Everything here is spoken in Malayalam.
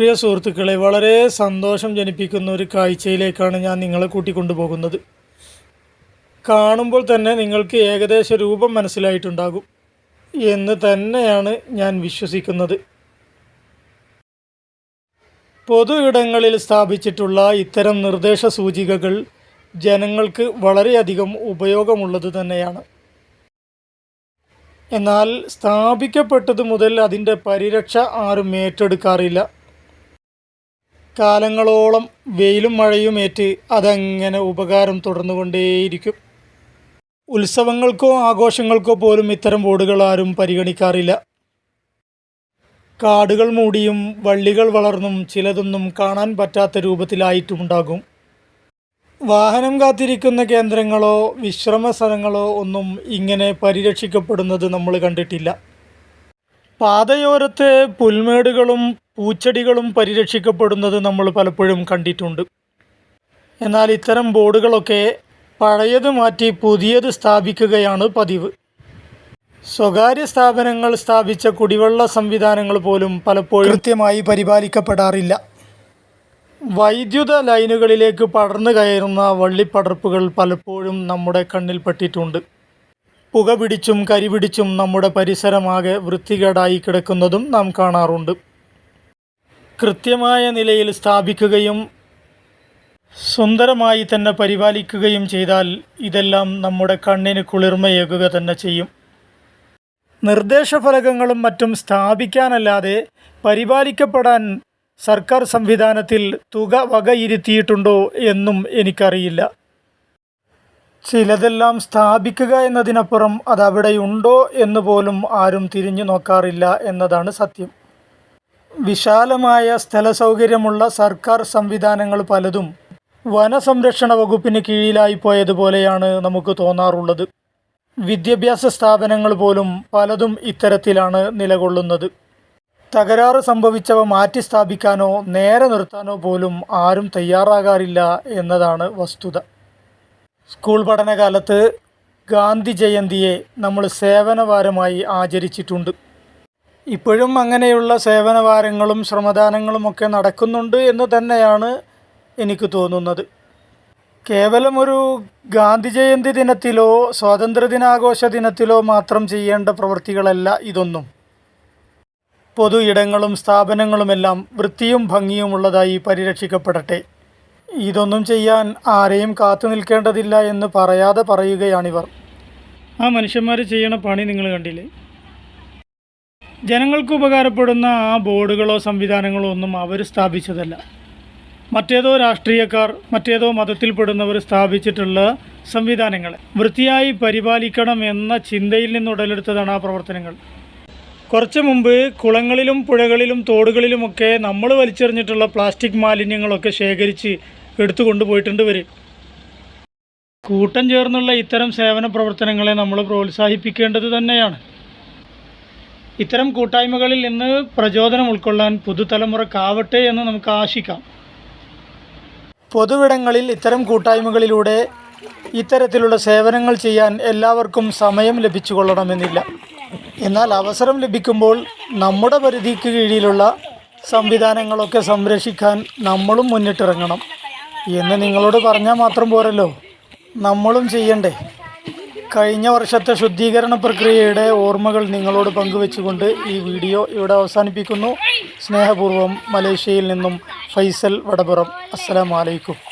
പ്രിയ സുഹൃത്തുക്കളെ വളരെ സന്തോഷം ജനിപ്പിക്കുന്ന ഒരു കാഴ്ചയിലേക്കാണ് ഞാൻ നിങ്ങളെ കൂട്ടിക്കൊണ്ടുപോകുന്നത്. കാണുമ്പോൾ തന്നെ നിങ്ങൾക്ക് ഏകദേശ രൂപം മനസ്സിലായിട്ടുണ്ടാകും എന്ന് തന്നെയാണ് ഞാൻ വിശ്വസിക്കുന്നത്. പൊതു ഇടങ്ങളിൽ സ്ഥാപിച്ചിട്ടുള്ള ഇത്തരം നിർദ്ദേശ സൂചികകൾ ജനങ്ങൾക്ക് വളരെയധികം ഉപയോഗമുള്ളത് തന്നെയാണ്. എന്നാൽ സ്ഥാപിക്കപ്പെട്ടത് മുതൽ അതിന്റെ പരിരക്ഷ ആരും ഏറ്റെടുക്കാറില്ല. കാലങ്ങളോളം വെയിലും മഴയും ഏറ്റ് അതങ്ങനെ ഉപകാരം തുടർന്നുകൊണ്ടേയിരിക്കും. ഉത്സവങ്ങൾക്കോ ആഘോഷങ്ങൾക്കോ പോലും ഇത്തരം ബോർഡുകൾ ആരും പരിഗണിക്കാറില്ല. കാടുകൾ മൂടിയും വള്ളികൾ വളർന്നും ചിലതൊന്നും കാണാൻ പറ്റാത്ത രൂപത്തിലായിട്ടുമുണ്ടാകും. വാഹനം കാത്തിരിക്കുന്ന കേന്ദ്രങ്ങളോ വിശ്രമ സ്ഥലങ്ങളോ ഒന്നും ഇങ്ങനെ പരിരക്ഷിക്കപ്പെടുന്നത് നമ്മൾ കണ്ടിട്ടില്ല. പാതയോരത്തെ പുൽമേടുകളും പൂച്ചെടികളും പരിരക്ഷിക്കപ്പെടുന്നത് നമ്മൾ പലപ്പോഴും കണ്ടിട്ടുണ്ട്. എന്നാൽ ഇത്തരം ബോർഡുകളൊക്കെ പഴയത് മാറ്റി പുതിയത് സ്ഥാപിക്കുകയാണ് പതിവ്. സ്വകാര്യ സ്ഥാപനങ്ങൾ സ്ഥാപിച്ച കുടിവെള്ള സംവിധാനങ്ങൾ പോലും പലപ്പോഴും കൃത്യമായി പരിപാലിക്കപ്പെടാറില്ല. വൈദ്യുത ലൈനുകളിലേക്ക് പടർന്നു കയറുന്ന വള്ളിപ്പടർപ്പുകൾ പലപ്പോഴും നമ്മുടെ കണ്ണിൽപ്പെട്ടിട്ടുണ്ട് പുക പിടിച്ചും കരി പിടിച്ചും നമ്മുടെ പരിസരമാകെ വൃത്തികേടായി കിടക്കുന്നതും നാം കാണാറുണ്ട്. കൃത്യമായ നിലയിൽ സ്ഥാപിക്കുകയും സുന്ദരമായി തന്നെ പരിപാലിക്കുകയും ചെയ്താൽ ഇതെല്ലാം നമ്മുടെ കണ്ണിന് കുളിർമയേകുക തന്നെ ചെയ്യും. നിർദ്ദേശഫലകങ്ങളും മറ്റും സ്ഥാപിക്കാനല്ലാതെ പരിപാലിക്കപ്പെടാൻ സർക്കാർ സംവിധാനത്തിൽ തുക വകയിരുത്തിയിട്ടുണ്ടോ എന്നും എനിക്കറിയില്ല. ചിലതെല്ലാം സ്ഥാപിക്കുക എന്നതിനപ്പുറം അതവിടെയുണ്ടോ എന്ന് പോലും ആരും തിരിഞ്ഞു നോക്കാറില്ല എന്നതാണ് സത്യം. വിശാലമായ സ്ഥല സൗകര്യമുള്ള സർക്കാർ സംവിധാനങ്ങൾ പലതും വനസംരക്ഷണ വകുപ്പിന് കീഴിലായി പോയതുപോലെയാണ് നമുക്ക് തോന്നാറുള്ളത്. വിദ്യാഭ്യാസ സ്ഥാപനങ്ങൾ പോലും പലതും ഇത്തരത്തിലാണ് നിലകൊള്ളുന്നത്. തകരാറ് സംഭവിച്ചവ മാറ്റി സ്ഥാപിക്കാനോ നേരെ നിർത്താനോ പോലും ആരും തയ്യാറാകാറില്ല എന്നതാണ് വസ്തുത. സ്കൂൾ പഠനകാലത്ത് ഗാന്ധി ജയന്തിയെ നമ്മൾ സേവനവാരമായി ആചരിച്ചിട്ടുണ്ട്. ഇപ്പോഴും അങ്ങനെയുള്ള സേവനവാരങ്ങളും ശ്രമദാനങ്ങളും ഒക്കെ നടക്കുന്നുണ്ട് എന്ന് തന്നെയാണ് എനിക്ക് തോന്നുന്നത്. കേവലം ഒരു ഗാന്ധി ജയന്തി ദിനത്തിലോ സ്വാതന്ത്ര്യദിനാഘോഷ ദിനത്തിലോ മാത്രം ചെയ്യേണ്ട പ്രവൃത്തികളല്ല ഇതൊന്നും. പൊതു ഇടങ്ങളും സ്ഥാപനങ്ങളുമെല്ലാം വൃത്തിയും ഭംഗിയുമുള്ളതായി പരിരക്ഷിക്കപ്പെടട്ടെ. ഇതൊന്നും ചെയ്യാൻ ആരെയും കാത്തു നിൽക്കേണ്ടതില്ല എന്ന് പറയാതെ പറയുകയാണിവർ. ആ മനുഷ്യന്മാർ ചെയ്യണ പണി നിങ്ങൾ കണ്ടില്ലേ? ജനങ്ങൾക്ക് ഉപകാരപ്പെടുന്ന ആ ബോർഡുകളോ സംവിധാനങ്ങളോ ഒന്നും അവർ സ്ഥാപിച്ചതല്ല. മറ്റേതോ രാഷ്ട്രീയക്കാർ മറ്റേതോ മതത്തിൽപ്പെടുന്നവർ സ്ഥാപിച്ചിട്ടുള്ള സംവിധാനങ്ങളെ വൃത്തിയായി പരിപാലിക്കണം എന്ന ചിന്തയിൽ നിന്ന് ഉടലെടുത്തതാണ് ആ പ്രവർത്തനങ്ങൾ. കുറച്ച് മുമ്പ് കുളങ്ങളിലും പുഴകളിലും തോടുകളിലുമൊക്കെ നമ്മൾ വലിച്ചെറിഞ്ഞിട്ടുള്ള പ്ലാസ്റ്റിക് മാലിന്യങ്ങളൊക്കെ ശേഖരിച്ച് എടുത്തു കൊണ്ടുപോയിട്ടുണ്ട് ഇവർ കൂട്ടം ചേർന്നുള്ള ഇത്തരം സേവന പ്രവർത്തനങ്ങളെ നമ്മൾ പ്രോത്സാഹിപ്പിക്കേണ്ടത് തന്നെയാണ്. ഇത്തരം കൂട്ടായ്മകളിൽ നിന്ന് പ്രചോദനം ഉൾക്കൊള്ളാൻ പുതുതലമുറക്കാവട്ടെ എന്ന് നമുക്ക് ആശിക്കാം. പൊതുവിടങ്ങളിൽ ഇത്തരം കൂട്ടായ്മകളിലൂടെ ഇത്തരത്തിലുള്ള സേവനങ്ങൾ ചെയ്യാൻ എല്ലാവർക്കും സമയം ലഭിച്ചു കൊള്ളണമെന്നില്ല എന്നാൽ അവസരം ലഭിക്കുമ്പോൾ നമ്മുടെ പരിധിക്ക് കീഴിലുള്ള സംവിധാനങ്ങളൊക്കെ സംരക്ഷിക്കാൻ നമ്മളും മുന്നിട്ടിറങ്ങണം. എന്ന് നിങ്ങളോട് പറഞ്ഞാൽ മാത്രം പോരല്ലോ. നമ്മളും ചെയ്യണ്ടേ? കഴിഞ്ഞ വർഷത്തെ ശുദ്ധീകരണ പ്രക്രിയയുടെ ഓർമ്മകൾ നിങ്ങളോട് പങ്കുവെച്ചുകൊണ്ട് ഈ വീഡിയോ ഇവിടെ അവസാനിപ്പിക്കുന്നു. സ്നേഹപൂർവം മലേഷ്യയിൽ നിന്നും ഫൈസൽ വടപുറം. അസ്സലാമലൈക്കും